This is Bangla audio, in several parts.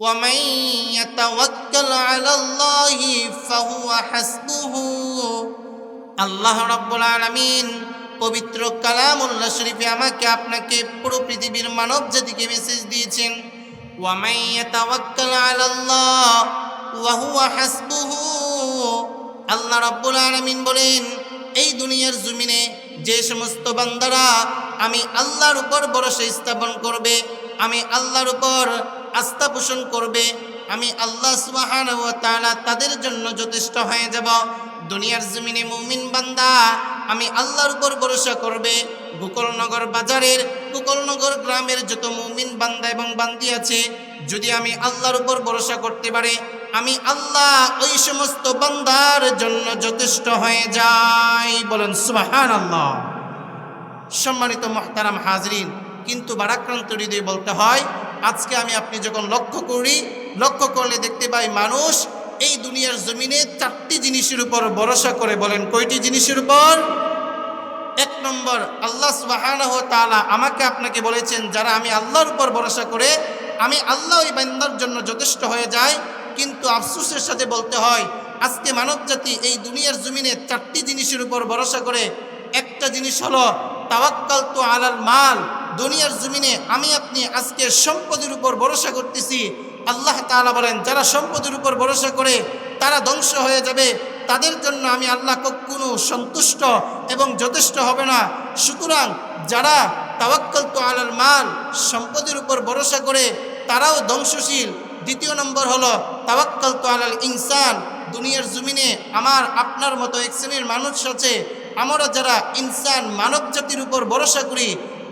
ومن يتوكل على الله فهو حسبه আল্লাহ রাব্বুল আলামিন পবিত্র কালামুল্লাহ শরীফে আমাকে আপনাকে পুরো পৃথিবীর মানব জাতিকে মেসেজ দিয়েছেন ওয়ামাই ইয়াতাওয়াক্কাল আলাল্লাহ ওয়া হুয়া হাসবুহু আল্লাহ রাব্বুল আলামিন বলেন এই দুনিয়ার জমিনে যে সমস্ত বান্দারা আমি আল্লাহর উপর ভরসা স্থাপন করবে আমি আল্লাহর উপর আস্থা পোষণ করবে, আমি আল্লাহ সুবহানাহু ওয়া তাআলা তাদের জন্য যথেষ্ট হয়ে যাব। দুনিয়ার জমিনে মুমিন বান্দা, আমি আল্লাহর উপর ভরসা করবে। গোকুলনগর বাজারের, গোকুলনগর গ্রামের যত মুমিন বান্দা এবং বান্দি আছে, যদি আমি আল্লাহর উপর ভরসা করতে পারে, আমি আল্লাহ ওই সমস্ত বান্দার জন্য যথেষ্ট হয়ে যাই। বলেন সুবাহান আল্লাহ সম্মানিত মহতারাম হাজরিন, কিন্তু বারাক্রান্ত হৃদয় বলতে হয় আজকে আমি আপনি যখন লক্ষ্য করি, লক্ষ্য করলে দেখতে পাই মানুষ এই দুনিয়ার জমিনে চারটি জিনিসের উপর ভরসা করে বলেন, কয়টি জিনিসের উপর? এক নম্বর, আল্লাহ সুবাহানহ তাআলা আমাকে আপনাকে বলেছেন, যারা আমি আল্লাহর উপর ভরসা করে, আমি আল্লাহ ওই বান্দার জন্য যথেষ্ট হয়ে যায় কিন্তু আফসোসের সাথে বলতে হয়, আজকে মানব জাতি এই দুনিয়ার জমিনে চারটি জিনিসের উপর ভরসা করে, একটা জিনিস হলো তাওয়াক্কাল তো আলাল মাল দুনিয়ার জমিনে আমি আপনি আজকে সম্পদের উপর ভরসা করতেছি। আল্লাহ তাআলা বলেন, যারা সম্পদের উপর ভরসা করে, তারা ধ্বংস হয়ে যাবে। তাদের জন্য আমি আল্লাহ কখনো সন্তুষ্ট এবং যথেষ্ট হবে না। সুতরাং যারা তাওয়াক্কাল তো আলাল মাল, সম্পদের উপর ভরসা করে, তারাও ধ্বংসশীল। দ্বিতীয় নম্বর হলো, তাওয়াক্কাল তো আলাল ইনসান, দুনিয়ার জমিনে আমার, আপনার মতো এক শ্রেণির মানুষ আছে। আমরা যারা ইনসান মানব জাতির উপর ভরসা করি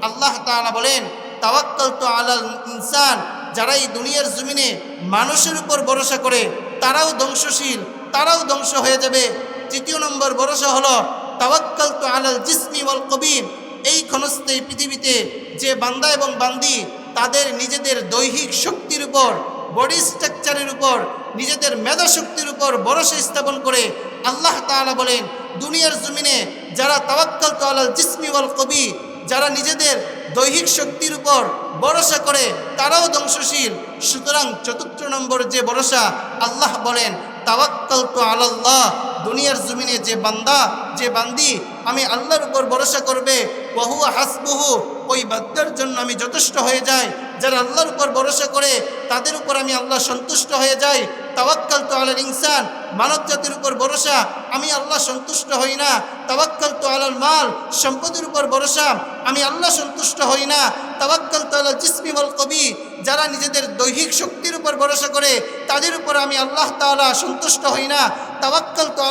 আল্লাহ তাআলা বলেন তাওয়াক্কাল তো আলাল ইনসান যারা এই দুনিয়ার জমিনে মানুষের উপর ভরসা করে, তারাও ধ্বংসশীল, তারাও ধ্বংস হয়ে যাবে। তৃতীয় নম্বর ভরসা হলো তাওয়াক্কাল তো আলাল জিসমি ওয়াল কবির এই ক্ষণস্থে এই পৃথিবীতে যে বান্দা এবং বান্দি তাদের নিজেদের দৈহিক শক্তির উপর, বডি স্ট্রাকচারের উপর, নিজেদের মেধা শক্তির উপর ভরসা স্থাপন করে আল্লাহ তাআলা বলেন, দুনিয়ার জমিনে যারা তাওয়াক্কাল তো আলাল জিসমি ওয়াল কবি যারা নিজেদের দৈহিক শক্তির উপর ভরসা করে, তারাও ধ্বংসশীল। সুতরাং চতুর্থ নম্বর যে ভরসা, আল্লাহ বলেন তাওয়াক্কাল তো আলাল্লাহ দুনিয়ার জমিনে যে বান্দা, যে বান্দি, আমি আল্লাহর উপর ভরসা করবে। বহু হাসবহু, ওই বাদ্যার জন্য আমি যথেষ্ট হয়ে যাই। যারা আল্লাহর উপর ভরসা করে, তাদের উপর আমি আল্লাহ সন্তুষ্ট হয়ে যাই। তাওয়াক্কাল তো আলাল ইনসান, মানব জাতির উপর ভরসা, আমি আল্লাহ সন্তুষ্ট হই না। তাওয়াক্কাল তো আলাল মাল, সম্পদের উপর ভরসা, আমি আল্লাহ সন্তুষ্ট হই না। তাওয়াক্কাল তো আলাল জিসমি ওয়াল কবি যারা নিজেদের দৈহিক শক্তির উপর ভরসা করে, তাদের উপর আমি আল্লাহ তাআলা সন্তুষ্ট হই না। তাওয়াক্কাল তো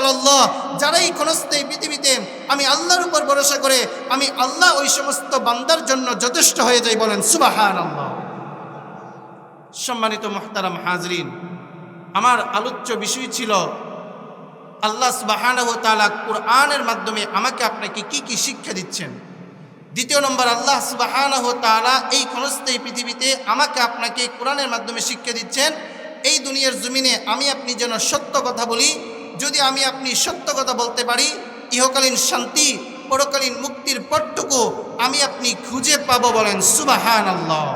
যারা এই ক্ষণস্থ এই পৃথিবীতে আমি আল্লাহর উপর ভরসা করে, আমি আল্লাহ ওই সমস্ত বান্দার জন্য যথেষ্ট হয়ে যাই বলেন সুবাহান আল্লাহ সম্মানিত মোহতারাম হাজরিন, আমার আলোচ্য বিষয় ছিল, আল্লাহ সুবাহানহ তালা কোরআনের মাধ্যমে আমাকে আপনাকে কি কি শিক্ষা দিচ্ছেন। দ্বিতীয় নম্বর, আল্লাহ সুবাহানহ এই পৃথিবীতে আমাকে আপনাকে কোরআনের মাধ্যমে শিক্ষা দিচ্ছেন, এই দুনিয়ার জমিনে আমি আপনি যেন সত্য কথা বলি, যদি আমি আপনি সত্য কথা বলতে পারি, ইহকালীন শান্তি, পরকালীন মুক্তির পটটুকু আমি আপনি খুঁজে পাবো বলেন সুবাহান আল্লাহ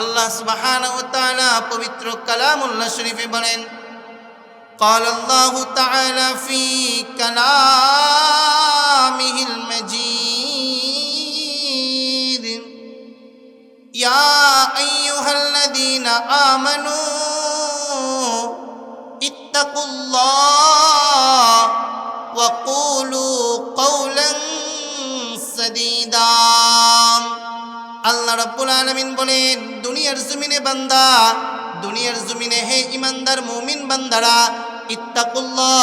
আল্লাহ সুবহানাহু ওয়া তাআলা পবিত্র কালামুল্লাহ শরীফে বলেন قال الله تعالى في كلامه المجيد يا أيها الذين آمنوا اتقوا الله وقولوا قولا سديدا আল্লাহ রাব্বুল আলামিন বলেন, দুনিয়ার জমিনে বান্দা, দুনিয়ার জমিনে হে ইমানদার মুমিন বান্দারা, ইত্তাকুল্লাহ,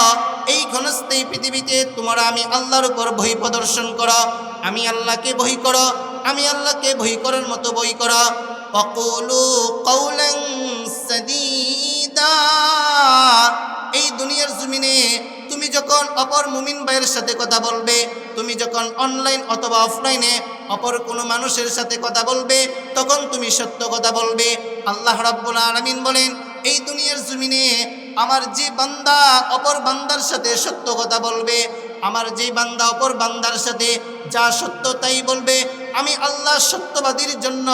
এই ঘনস্থ এই পৃথিবীতে তোমরা আমি আল্লাহর উপর ভয় প্রদর্শন করো, আমি আল্লাহকে ভয় করো, আমি আল্লাহকে ভয় করার মতো বই করো। অকুলু কৌলাং সাদীদা, এই দুনিয়ার জমিনে তুমি যখন অপর মুমিন ভাইয়ের সাথে কথা বলবে, তুমি যখন অনলাইন অথবা অফলাইনে অপর কোনো মানুষের সাথে কথা বলবে, তখন তুমি সত্য কথা বলবে। আল্লাহ রাব্বুল আলামিন বলেন, এই দুনিয়ার জমিনে আমার যে বান্দা অপর বান্দার সাথে সত্য কথা বলবে, আমার যে বান্দা অপর বান্দার সাথে যা সত্য তাই বলবে, আমি আল্লাহ সত্যবাদীর জন্য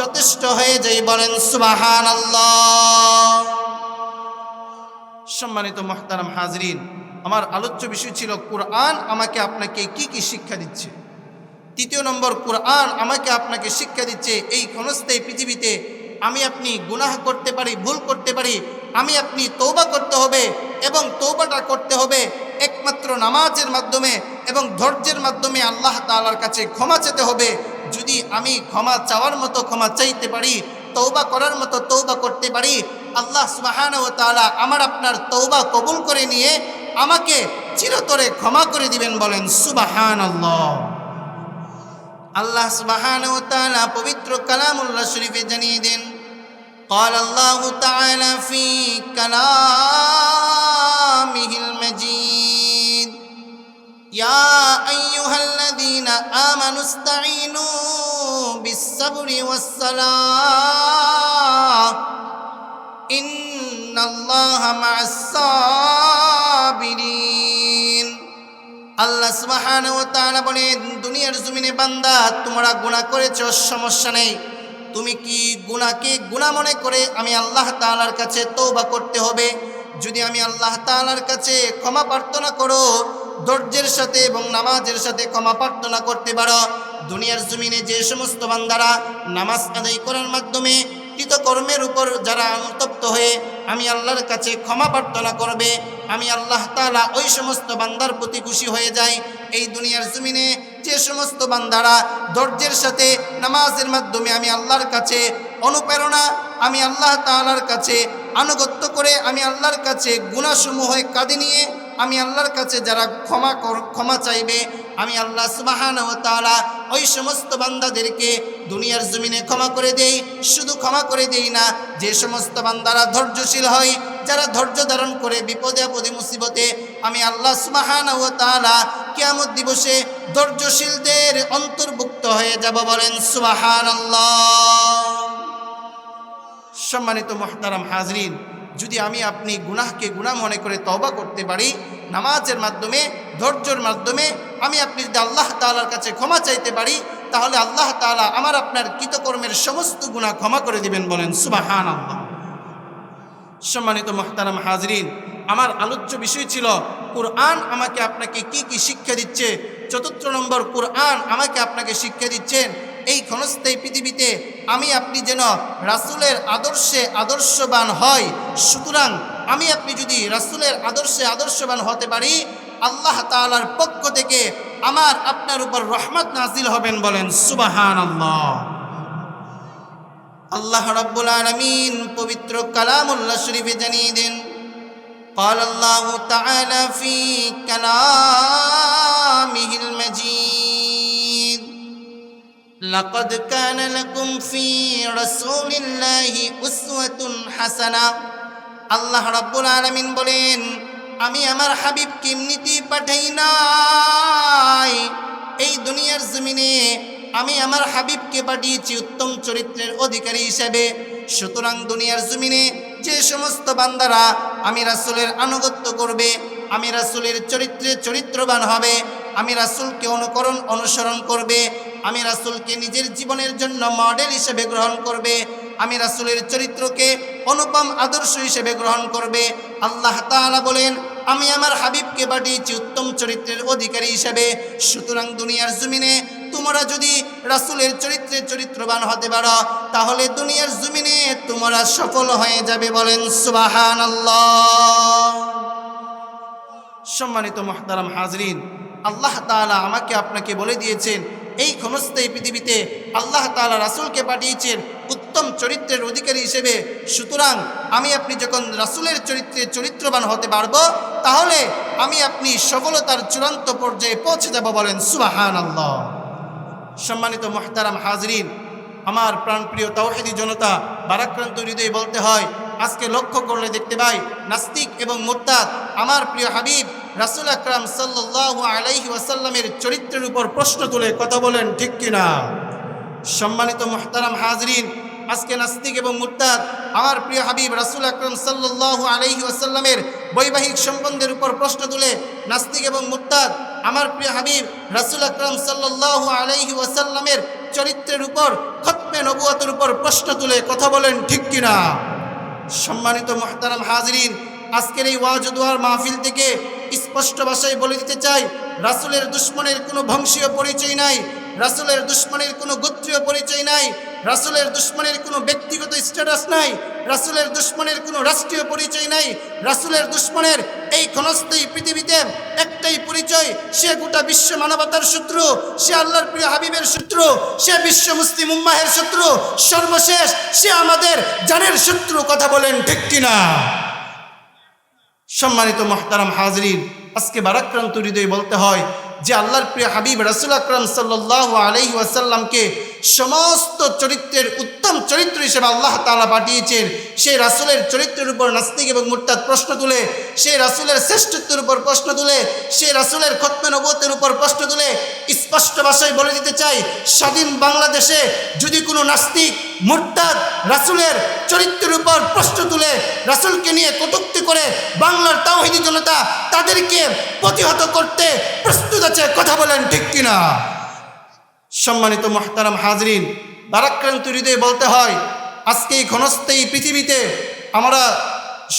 যথেষ্ট হয়ে যাই বলেন সুবাহান আল্লাহ সম্মানিত মহতারাম হাজরিন, আমার আলোচ্য বিষয় ছিল, কোরআন আমাকে আপনাকে কি কি শিক্ষা দিচ্ছে? তৃতীয় নম্বর কোরআন আমাকে আপনাকে শিক্ষা দিচ্ছে, এই ক্ষণস্থায়ী পৃথিবীতে আমি আপনি গুনাহ করতে পারি, ভুল করতে পারি, আমি আপনি তৌবা করতে হবে এবং তৌবাটা করতে হবে একমাত্র নামাজের মাধ্যমে এবং ধৈর্যের মাধ্যমে আল্লাহ তালার কাছে ক্ষমা চেতে হবে। যদি আমি ক্ষমা চাওয়ার মতো ক্ষমা চাইতে পারি তৌবা করার মতো তৌবা করতে পারি, আল্লাহ সুবাহান ও তালা আমার আপনার তৌবা কবুল করে নিয়ে আমাকে চিরতরে ক্ষমা করে দিবেন বলেন সুবাহান আল্লাহ আল্লাহ সুবহান ও তাআলা পবিত্র কালামুল্লাহ শরীফে জানিয়ে দেন قال الله تعالى في كلامه المجيد يا أيها الذين آمنوا استعينوا بالصبر والصلاة إن الله مع الصابرين আল্লাহ সুবহানাহু ও তাআলা বলেন, দুনিয়ার জমিনে বান্দা, তোমরা গুনাহ করেছ, সমস্যা নেই। তুমি কি গুনাহকে গুনাহ মনে করে আমি আল্লাহ তাআলার কাছে তওবা করতে হবে? যদি আমি আল্লাহ তাআলার কাছে ক্ষমা প্রার্থনা করো, ধৈর্যের সাথে এবং নামাজের সাথে ক্ষমা প্রার্থনা করতে পারো। দুনিয়ার জমিনে যে সমস্ত বান্দারা নামাজ আদায় করার মাধ্যমে কৃতকর্মের উপর যারা অনুতপ্ত হয়ে আমি আল্লাহর কাছে ক্ষমা প্রার্থনা করবে, আমি আল্লাহ তাআলা ওই সমস্ত বান্দার প্রতি খুশি হয়ে যাই। এই দুনিয়ার জমিনে যে সমস্ত বান্দারা ধৈর্যের সাথে নামাজের মাধ্যমে আমি আল্লাহর কাছে অনুপ্রেরণা, আমি আল্লাহ তাআলার কাছে আনুগত্য করে আমি আল্লাহর কাছে গুণাসমূহ কাঁদে নিয়ে আমি আল্লাহর কাছে যারা ক্ষমা ক্ষমা চাইবে আমি আল্লাহ সুবাহান ও তাআলা ওই সমস্ত বান্দাদেরকে দুনিয়ার জমিনে ক্ষমা করে দেই, শুধু ক্ষমা করে দেই না, যে সমস্ত বান্দারা ধৈর্যশীল হয়, যারা ধৈর্য ধারণ করে বিপদে আপদে মুসিবতে, আমি আল্লাহ সুবাহান ও তাআলা কিয়ামত দিবসে ধৈর্যশীলদের অন্তর্ভুক্ত হয়ে যাব বলেন সুবাহান সম্মানিত মহতারাম হাজরিন, যদি আমি আপনি গুনাহকে গুনাহ মনে করে তওবা করতে পারি, নামাজের মাধ্যমে, ধৈর্যর মাধ্যমে আমি আপনি যদি আল্লাহ তাআলার কাছে ক্ষমা চাইতে পারি, তাহলে আল্লাহ তাআলা আমার আপনার কৃতকর্মের সমস্ত গুনাহ ক্ষমা করে দিবেন বলেন সুবাহান আল্লাহ সম্মানিত মহতারাম হাজরিন, আমার আলোচ্য বিষয় ছিল, কোরআন আমাকে আপনাকে কি কি শিক্ষা দিচ্ছে? চতুর্থ নম্বর, কোরআন আমাকে আপনাকে শিক্ষা দিচ্ছেন, এই ক্ষণস্থায়ী পৃথিবীতে আমি আপনি যেন রাসূলের আদর্শে আদর্শবান হয়। সুতরাং আমি আপনি যদি রাসূলের আদর্শে আদর্শবান হতে পারি আল্লাহ তাআলার পক্ষ থেকে আমার আপনার উপর রহমত নাজিল হবেন বলেন সুবাহান আল্লাহ আল্লাহ রাব্বুল আলামিন পবিত্র কালামুল্লাহ শরীফে জানিয়ে দেন قال الله تعالى في كلامه المجيد لقد كان لكم في رسول الله أسوة حسنة আল্লাহ রাব্বুল আলামিন বলেন আমি আমার হাবিব এমনিতে পাঠাই নাই। এই দুনিয়ার জমিনে আমি আমার হাবিবকে পাঠিয়েছি উত্তম চরিত্রের অধিকারী হিসেবে। সুতরাং দুনিয়ার জমিনে যে সমস্ত বান্দারা আমি রাসূলের আনুগত্য করবে, আমি রাসুলের চরিত্রে চরিত্রবান হবে, আমি রাসূলকে অনুকরণ, অনুসরণ করবে, আমি রাসূলকে নিজের জীবনের জন্য মডেল হিসেবে গ্রহণ করবে, আমি রাসূলের চরিত্রকে অনুপম আদর্শ হিসেবে গ্রহণ করবে। আল্লাহ তাআলা বলেন আমি আমার হাবিবকে পাঠিয়েছি উত্তম চরিত্রের অধিকারী হিসাবে। সুতরাং দুনিয়ার জমিনে তোমরা যদি রাসূলের চরিত্রে চরিত্রবান হতে পারো, তাহলে দুনিয়ার জমিনে তোমরা সফল হয়ে যাবে বলেন সুবহানাল্লাহ। সম্মানিত মহতারাম হাজরিন, আল্লাহ তালা আমাকে আপনাকে বলে দিয়েছেন এই ক্ষণস্থায়ী পৃথিবীতে আল্লাহ তাআলা রাসূলকে পাঠিয়েছেন উত্তম চরিত্রের অধিকারী হিসেবে। সুতরাং আমি আপনি যখন রাসূলের চরিত্রে চরিত্রবান হতে পারব, তাহলে আমি আপনি সফলতার চূড়ান্ত পর্যায়ে পৌঁছে যাব বলেন সুবাহান আল্লাহ সম্মানিত মহতারাম হাজরিন, আমার প্রাণপ্রিয় তাওহিদি জনতা, বারাক্রান্ত হৃদয়ে বলতে হয়, আজকে লক্ষ্য করলে দেখতে পাই, নাস্তিক এবং মোরতাদ, আমার প্রিয় হাবিব রাসুল আকরাম সাল্লাল্লাহু আলাইহি ওয়াসাল্লামের চরিত্রের উপর প্রশ্ন তুলে কথা বলেন, ঠিক কিনা? সম্মানিত মহতারাম হাজরিন, আজকে নাস্তিক এবং মুরতাদ, আমার প্রিয় হাবিব রাসুল আকরম সাল্লাল্লাহু আলাইহি ওয়াসাল্লামের বৈবাহিক সম্বন্ধের উপর প্রশ্ন তুলে নাস্তিক এবং মুরতাদ, আমার প্রিয় হাবিব রাসুল আকরম সাল্লাল্লাহু আলাইহি ওয়াসাল্লামের চরিত্রের উপর, খতমে নবুয়াতের উপর প্রশ্ন তুলে কথা বলেন, ঠিক কিনা? সম্মানিত মহতারাম হাজরিন, আজকের এই ওয়াজদুয়ার মাহফিল থেকে স্পষ্ট ভাষায় বলে দিতে চাই, রাসুলের দুশ্মনের কোনো বংশীয় পরিচয় নাই, রাসুলের দুশ্মনের কোনো গোত্রীয় পরিচয় নাই, রাসুলের দুশ্মনের কোনো ব্যক্তিগত স্ট্যাটাস নাই, রাসুলের দুশ্মনের কোনো রাষ্ট্রীয় পরিচয় নাই, রাসুলের দুশ্মনের এই ক্ষণস্থায়ী পৃথিবীতে একটাই পরিচয়, সে গোটা বিশ্ব মানবতার শত্রু, সে আল্লাহর প্রিয় হাবিবের শত্রু, সে বিশ্ব মুসলিম উম্মাহের শত্রু, সর্বশেষ সে আমাদের জানের শত্রু কথা বলেন ঠিক কিনা? সম্মানিত মহতারাম হাজরিন, আজকে বারাক্রান্ত হৃদয় বলতে হয় যে আল্লাহর প্রিয় হাবিব রাসুল আকরাম সাল্লাহ আলহি ওয়াসাল্লামকে সমস্ত চরিত্রের উত্তম চরিত্র হিসেবে আল্লাহ তালা পাঠিয়েছেন। সেই রাসুলের চরিত্রের উপর নাস্তিক এবং মুরতাদ প্রশ্ন তুলে, সেই রাসুলের শ্রেষ্ঠত্বের উপর প্রশ্ন তুলে, সেই রাসুলের খতমে নবতের উপর প্রশ্ন তুলে স্পষ্ট ভাষায় বলে দিতে চাই, স্বাধীন বাংলাদেশে যদি কোনো নাস্তিক, মুরতাদ রাসুলের চরিত্রের উপর প্রশ্ন তুলে, রাসুলকে নিয়ে কটুক্তি করে বাংলার তাওহিদি জনতা তাদেরকে প্রতিহত করতে প্রস্তুত আছে, কথা বলেন ঠিক কিনা? সম্মানিত মহতারাম হাজরিন, বারাক্রান্ত হৃদয়ে বলতে হয় আজকে ঘনস্থায়ী পৃথিবীতে আমরা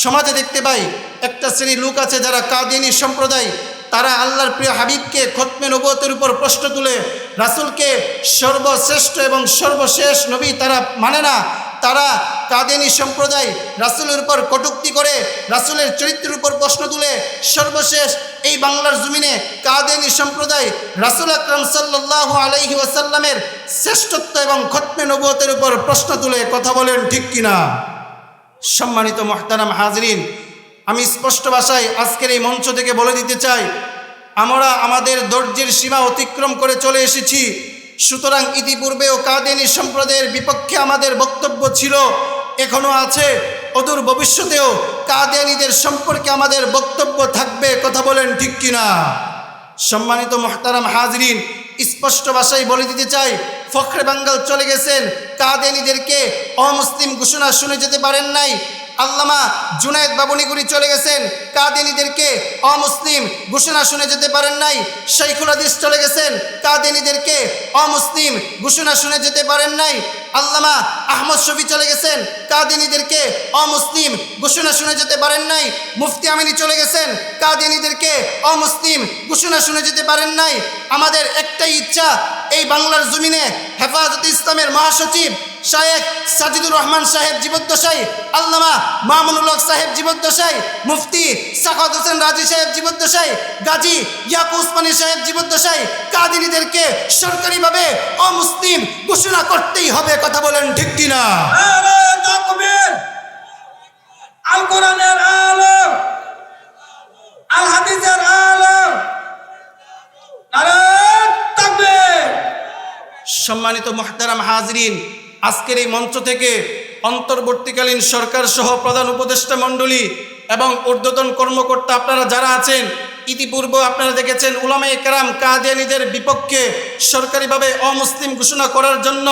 সমাজে দেখতে পাই, একটা শ্রেণির লোক আছে যারা কাদিনী সম্প্রদায়, তারা আল্লাহর প্রিয় হাবিবকে খতমে নবতের উপর প্রশ্ন তুলে, রাসুলকে সর্বশ্রেষ্ঠ এবং সর্বশেষ নবী তারা মানে না। তারা কাদেনী সম্প্রদায় রাসুলের উপর কটুক্তি করে, রাসুলের চরিত্রের উপর প্রশ্ন তুলে, সর্বশেষ এই বাংলার জমিনে কাদেনী সম্প্রদায় রাসুল আকরম সাল্লাহ আলাইহি ওয়াসাল্লামের শ্রেষ্ঠত্ব এবং খতমে নবতের উপর প্রশ্ন তুলে কথা বলেন ঠিক কিনা? সম্মানিত মহতারাম হাজরিন, আমি স্পষ্ট ভাষায় আজকের এই মঞ্চ থেকে বলে দিতে চাই, আমরা আমাদের ধৈর্যের সীমা অতিক্রম করে চলে এসেছি। সুতরাং ইতিপূর্বেও কাদেনী সম্প্রদায়ের বিপক্ষে আমাদের বক্তব্য ছিল এখনও আছে। অদূর ভবিষ্যতেও কাদেনীদের সম্পর্কে আমাদের বক্তব্য থাকবে, কথা বলেন ঠিক কিনা? সম্মানিত মহতারাম হাজরিন, স্পষ্ট ভাষায় বলে দিতে চাই, ফখরে বাঙ্গাল চলে গেছেন, কাদেনীদেরকে অমুসলিম ঘোষণা শুনে যেতে পারেন নাই আল্লামা জুনায়দ বাবুনিগুড়ি চলে গেছেন। কাদেনীদেরকে অমুসলিম ঘোষণা শুনে যেতে পারেন নাই। শৈখুল হাদিস চলে গেছেন। কাদেনীদেরকে অমুসলিম ঘোষণা শুনে যেতে পারেন নাই। আল্লামা আহমদ শফি চলে গেছেন। কাদিনীদেরকে অমুসলিম ঘোষণা শুনে যেতে পারেন নাই। মুফতি আমিনী চলে গেছেন। কাদিনীদেরকে অমুসলিম ঘোষণা শুনে যেতে পারেন নাই। আমাদের একটাই ইচ্ছা, এই বাংলার জমিনে হেফাজত ইসলামের মহাসচিব শায়েখ সাজিদুর রহমান সাহেব জীবদ্দশাই আল্লামা মামুনুল হক সাহেব জীবদ্দশাই মুফতি সাখাত হোসেন রাজি সাহেব জীবদ্দশাই গাজী ইয়াকু উসমানী সাহেব জীবদ্দশাই কাদিনীদেরকে সরকারিভাবে অমুসলিম ঘোষণা করতেই হবে কথা বলেন ঠিক কিনা? আল কোরআনের আলম আল হাদিসের আলম সম্মানিত মহতারাম হাজরিন আজকের এই মঞ্চ থেকে অন্তর্বর্তীকালীন সরকার সহ প্রধান উপদেষ্টা মণ্ডলী এবং ঊর্ধ্বতন কর্মকর্তা আপনারা যারা আছেন, ইতিপূর্ব আপনারা দেখেছেন উলামায়ে কেরাম কাদিয়ানিদের বিপক্ষে সরকারিভাবে অমুসলিম ঘোষণা করার জন্য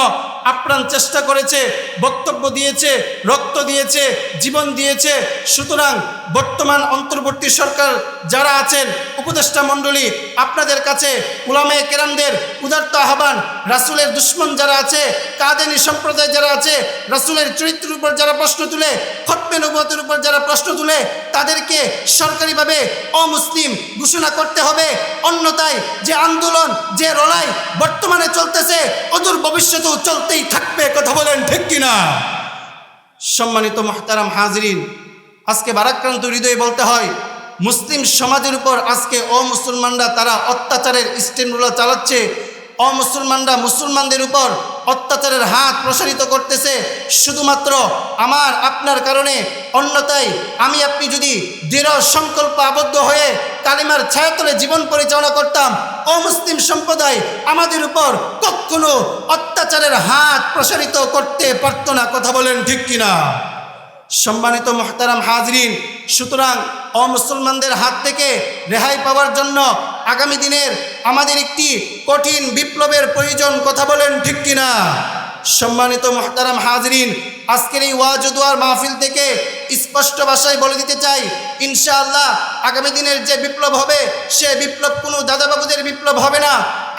আপ্রাণ চেষ্টা করেছে, বক্তব্য দিয়েছে, রক্ত দিয়েছে, জীবন দিয়েছে। সুতরাং বর্তমান অন্তর্বর্তী সরকার যারা আছেন, উপদেষ্টা মণ্ডলী, আপনাদের কাছে উলামায়ে কেরামদের উদার্ত আহ্বান, রাসুলের দুশ্মন যারা আছে, কাদেনী সম্প্রদায় যারা আছে, রাসুলের চরিত্রের উপর যারা প্রশ্ন তুলে, খতমে নবতের উপর যারা প্রশ্ন তুলে, তাদেরকে সরকারিভাবে অমুসলিম ঘোষণা করতে হবে। অন্যথায় যে আন্দোলন, যে রলাই বর্তমানে চলতেছে, অদূর ভবিষ্যতেও চলতেই থাকবে, কথা বলেন ঠিক কিনা? সম্মানিত মহতারাম হাজরিন, আজকে বারাক্রান্ত হৃদয়ে বলতে হয়, মুসলিম সমাজের উপর আজকে অমুসলমানরা তারা অত্যাচারের স্টেমরুলা চালাচ্ছে অমুসলমানরা মুসলমানদের উপর অত্যাচারের হাত প্রসারিত করতেছে। শুধুমাত্র আমার, আপনার কারণে। অন্যতায় আমি আপনি যদি দৃঢ় সংকল্প আবদ্ধ হয়ে কালিমার ছায়াতলে জীবন পরিচালনা করতাম, অমুসলিম সম্প্রদায় আমাদের উপর কখনো অত্যাচারের হাত প্রসারিত করতে পারত না। কথা বলেন ঠিক কিনা? সম্মানিত মহতারাম হাজরিন, সুতরাং অমুসলমানদের হাত থেকে রেহাই পাওয়ার জন্য আগামী দিনের আমাদের একটি কঠিন বিপ্লবের প্রয়োজন কথা বলেন ঠিক কিনা? সম্মানিত মহতারাম হাজরিন আজকের এই ওয়াজুদুয়ার মাহফিল থেকে স্পষ্ট ভাষায় বলে দিতে চাই, ইনশাআল্লাহ আগামী দিনের যে বিপ্লব হবে, সে বিপ্লব কোনো দাদাবাবুদের বিপ্লব হবে না।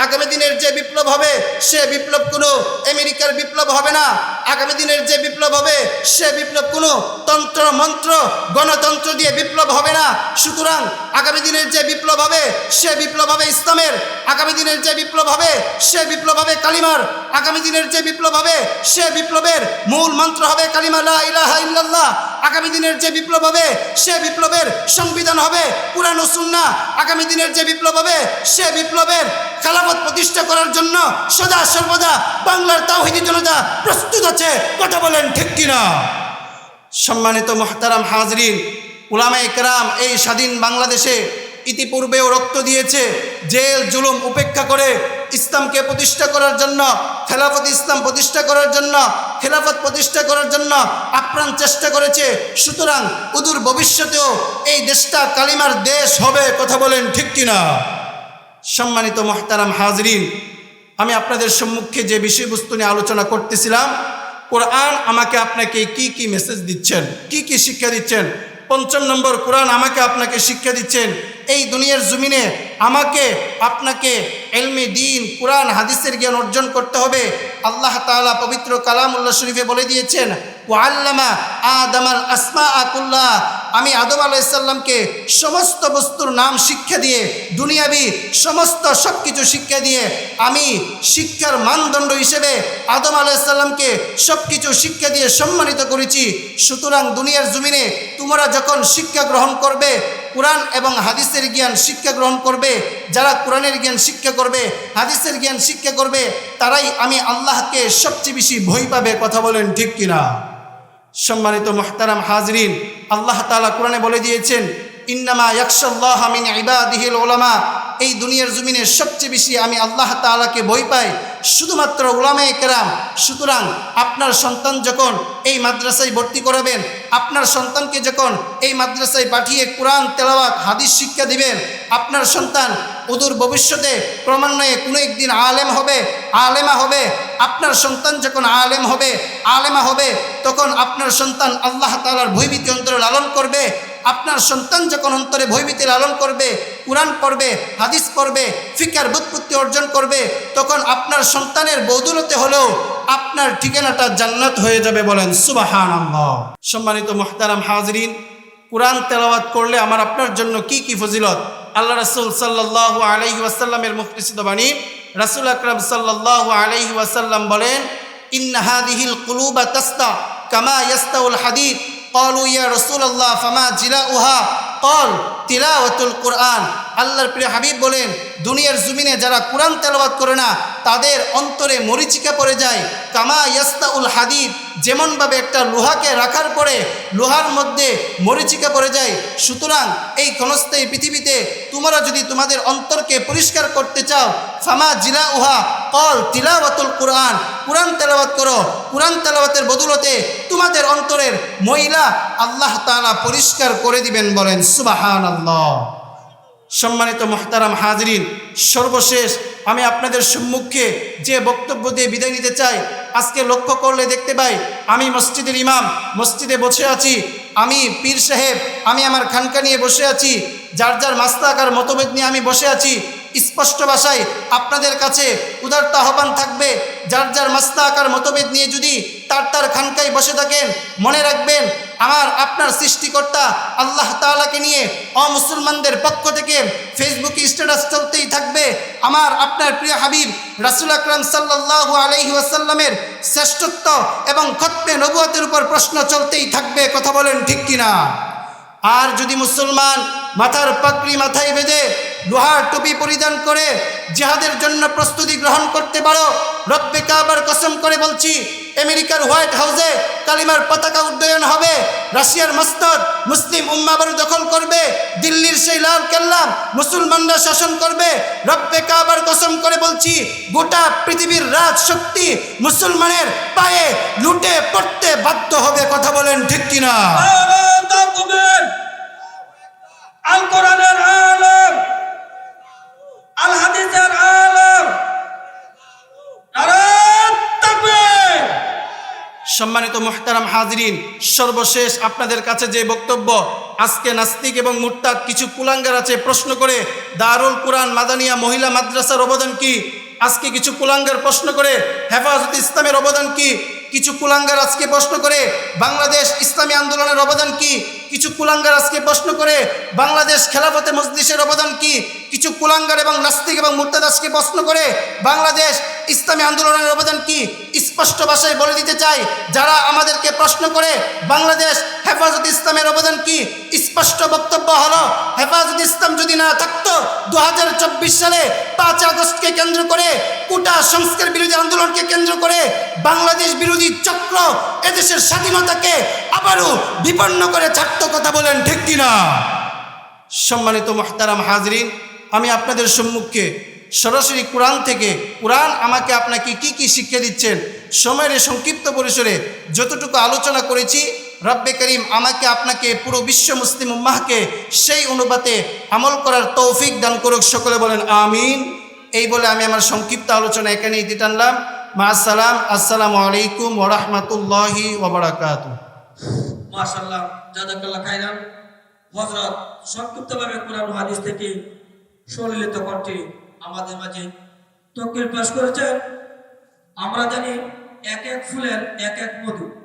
আগামী দিনের যে বিপ্লব হবে, সে বিপ্লব কোনো আমেরিকার বিপ্লব হবে না। আগামী দিনের যে বিপ্লব হবে, সে বিপ্লব কোনো তন্ত্র, মন্ত্র, গণতন্ত্র দিয়ে বিপ্লব হবে না। সুতরাং আগামী দিনের যে বিপ্লব হবে, সে বিপ্লব হবে ইসলামের। আগামী দিনের যে বিপ্লব হবে, সে বিপ্লব হবে কালিমার। আগামী দিনের যে বিপ্লব হবে, সে বিপ্লবের মূল মন্ত্র হবে কালিমা লা ইলাহা ইল্লাল্লাহ। আগামী দিনের যে বিপ্লব হবে, সে বিপ্লবের সংবিধান হবে পুরানো সুন্না আগামী দিনের যে বিপ্লব হবে, সে বিপ্লবের খেলাফত প্রতিষ্ঠা করার জন্য সদা সর্বদা বাংলার তাওহিদি জনতা প্রস্তুত আছে। কথা বলেন ঠিক কিনা? সম্মানিত মোহতারাম হাজরিন উলামা একরাম এই স্বাধীন বাংলাদেশে ইতিপূর্বেও রক্ত দিয়েছে। জেল, জুলুম উপেক্ষা করে ইসলামকে প্রতিষ্ঠা করার জন্য, খেলাফত ইসলাম প্রতিষ্ঠা করার জন্য, খেলাফত প্রতিষ্ঠা করার জন্য আপ্রাণ চেষ্টা করেছে। সুতরাং উদূর ভবিষ্যতেও এই দেশটা কালিমার দেশ হবে, কথা বলেন ঠিক কিনা? সম্মানিত মহতারাম হাজরিন, আমি আপনাদের সম্মুখে যে বিষয়বস্তু নিয়ে আলোচনা করতেছিলাম, কোরআন আমাকে আপনাকে কি কি মেসেজ দিচ্ছেন, কি কি শিক্ষা দিচ্ছেন পঞ্চম নম্বর কোরআন আমাকে আপনাকে শিক্ষা দিচ্ছেন। এই দুনিয়ার জমিনে আমাকে, আপনাকে এলমি, দিন, কোরআন, হাদিসের জ্ঞান অর্জন করতে হবে। আল্লাহ তাআলা পবিত্র কালামুল্লাহ শরীফে বলে দিয়েছেন ও আল্লামা আদামাল আসমা আকুল্লাহ আমি আদম আলাইসাল্লামকে সমস্ত বস্তুর নাম শিক্ষা দিয়ে, দুনিয়াবি সমস্ত সব কিছু শিক্ষা দিয়ে, আমি শিক্ষার মানদণ্ড হিসেবে আদম আলাইসাল্লামকে সব কিছু শিক্ষা দিয়ে সম্মানিত করেছি। সুতরাং দুনিয়ার জমিনে তোমরা যখন শিক্ষা গ্রহণ করবে কোরআন এবং হাদিসের জ্ঞান শিক্ষা গ্রহণ করবে, যারা কোরআনের জ্ঞান শিক্ষা করবে, হাদিসের জ্ঞান শিক্ষা করবে, তারাই আমি আল্লাহকে সবচেয়ে বেশি ভয় পাবে, কথা বলেন ঠিক কিনা? সম্মানিত মোহতারাম হাজরিন, আল্লাহ তালা কোরআনে বলে দিয়েছেন, ইন্নামা ইয়াকসাল্লাহ আমিন ইবাদিহিল ওলামা এই দুনিয়ার জমিনে সবচেয়ে বেশি আমি আল্লাহ তালাকে ভয় পাই, শুধুমাত্র ওলামায়ে কেরাম সুতরাং আপনার সন্তান যখন এই মাদ্রাসায় ভর্তি করাবেন, আপনার সন্তানকে যখন এই মাদ্রাসায় পাঠিয়ে কোরআন, তেলাওয়াত, হাদিস শিক্ষা দিবেন, আপনার সন্তান অদূর ভবিষ্যতে ক্রমান্বয়ে কোনো একদিন আলেম হবে, আলেমা হবে। আপনার সন্তান যখন আলেম হবে, আলেমা হবে, তখন আপনার সন্তান আল্লাহ তালার ভয়ভীতি অন্তরে লালন করবে। আপনার সন্তান যখন অন্তরে ভয়ভীতি লালন করবে, কোরআন পড়বে হাদিস পড়বে ফিকার বুৎপত্তি অর্জন করবে তখন আপনার সন্তানের বৌদুলতে হলেও আপনার ঠিকানাটা জান্নাত হয়ে যাবে বলেন সুবাহান সম্মানিত মোহতারাম হাজরিন কোরআন তেলাওয়াত করলে আমার আপনার জন্য কি কি ফজিলত আল্লাহ রাসুল সাল্লাহ আলহি ওয়াসাল্লামের মুখলিসিত বাণী রাসুল আকরম সাল্লাহ আলহি ওয়াসাল্লাম বলেন ইন্নাহাদিহিল কুলুবা তাস্তা কামা ইয়াস্তাউল হাদিদ قالوا يا رسول الله فما جلاؤها কল তিলাওয়াতুল কোরআন। আল্লাহর প্রিয় হাবিব বলেন, দুনিয়ার জুমিনে যারা কোরআন তেলাওয়াত করে না, তাদের অন্তরে মরিচিকা পড়ে যায়। কামা ইয়াস্তাউল হাদিব যেমনভাবে একটা লোহাকে রাখার পরে লোহার মধ্যে মরিচিকা পড়ে যায়, সুতরাং এই ক্ষণস্থায়ী পৃথিবীতে তোমরা যদি তোমাদের অন্তরকে পরিষ্কার করতে চাও, ফামা জিলা উহা কল তিলাওয়াতুল কোরআন কোরআন তেলাওয়াত করো। কোরআন তেলাওয়াতের বদলতে তোমাদের অন্তরের মহিলা আল্লাহ তাআলা পরিষ্কার করে দিবেন বলেন সুবাহান আল্লাহ সম্মানিত মোহতারাম হাজরিন, সর্বশেষ আমি আপনাদের সম্মুখে যে বক্তব্য দিয়ে বিদায় নিতে চাই, আজকে লক্ষ্য করলে দেখতে পাই, আমি মসজিদের ইমাম, মসজিদে বসে আছি, আমি পীর সাহেব, আমি আমার খানকা নিয়ে বসে আছি, যার যার মাস্তাকার মতভেদ নিয়ে আমি বসে আছি, স্পষ্ট ভাষায় আপনাদের কাছে উদারতা আহ্বান থাকবে, যার যার মাস্তা আকার মতভেদ নিয়ে যদি তার তার খানকায় বসে থাকেন, মনে রাখবেন আমার আপনার সৃষ্টিকর্তা আল্লাহ তালাকে নিয়ে অমুসলমানদের পক্ষ থেকে ফেসবুকে স্ট্যাটাস চলতেই থাকবে। আমার আপনার প্রিয় হাবিব রাসুল আকরাম সাল্লাহ আলহি আসাল্লামের শ্রেষ্ঠত্ব এবং খতমে নবুয়তের উপর প্রশ্ন চলতেই থাকবে। কথা বলেন ঠিক কিনা? আর যদি মুসলমান মাথার পাকড়ি মাথায় বেঁধে লোহার টুপি পরিধান করে জিহাদের জন্য প্রস্তুতি গ্রহণ করতে পারো রব্বে কাবার কসম করে বলছি আমেরিকার হোয়াইট হাউসে কালিমার পতাকা উড্ডয়ন হবে রাশিয়ার মস্তদ মুসলিম উম্মাবারু দখল করবে দিল্লির সেই লাল কেল্লা মুসলমানরা শাসন করবে রব্বে কাবার কসম করে বলছি গোটা পৃথিবীর রাজ শক্তি মুসলমানের পায়ে লুটে পড়তে বাধ্য হবে কথা বলেন ঠিক কিনা আল কোরআনের আলম। আল হাদিসের আলম সম্মানিত মোহতারাম হাজরিন, সর্বশেষ আপনাদের কাছে যে বক্তব্য, আজকে নাস্তিক এবং মুরতাদ কিছু কুলাঙ্গার আছে, প্রশ্ন করে দারুল কুরআন মাদানিয়া মহিলা মাদ্রাসার অবদান কি? আজকে কিছু কুলাঙ্গার প্রশ্ন করে হেফাজত ইসলামের অবদান কি? কিছু কুলাঙ্গার আজকে প্রশ্ন করে বাংলাদেশ ইসলামী আন্দোলনের অবদান কি? কিছু কুলাঙ্গার আজকে প্রশ্ন করে, বাংলাদেশ খেলাফতে মজলিসের অবদান কি? কিছু কুলাঙ্গার এবং নাস্তিক এবং মুর্তাদাসকে প্রশ্ন করে, বাংলাদেশ ইসলামী আন্দোলনের অবদান কি? স্পষ্ট ভাষায় বলে দিতে চাই, যারা আমাদেরকে প্রশ্ন করে, বাংলাদেশ হেফাজত ইসলামের অবদান কি? স্পষ্ট বক্তব্য হলো, হেফাজত ইসলাম যদি না থাকতো দু হাজার চব্বিশ সালে পাঁচ আগস্টকে কেন্দ্র করে, কোটা সংস্কার বিরোধী আন্দোলনকে কেন্দ্র করে, বাংলাদেশ বিরোধী চক্র এদেশের স্বাধীনতাকে আবারও বিপন্ন করে ছাড়তো কথা বলেন ঠিক কিনা? সম্মানিত মহতারাম হাজরিন, আমি আপনাদের সম্মুখে সরাসরি কোরআন থেকে, কোরআন আমাকে আপনাকে কি কি শিক্ষা দিচ্ছেন, সময়ের সংক্ষিপ্ত পরিসরে যতটুকু আলোচনা করেছি, রব্বে করিম আমাকে আপনাকে পুরো বিশ্ব মুসলিম উম্মাহকে সেই অনুপাতে আমল করার তৌফিক দান করুক, সকলে বলেন আমিন। এই বলে আমি আমার সংক্ষিপ্ত আলোচনা এখানেই দিতে টানলাম। মা আসসালাম আসসালামু আলাইকুম ওরহমতুল্লাহি ওবরাকাতু সংক্ষিপ্তভাবে কোরআন হাদিস থেকে সলিলিত কণ্ঠে আমাদের মাঝে তকবির পেশ করেছেন। আমরা জানি এক এক ফুলের এক এক মধু।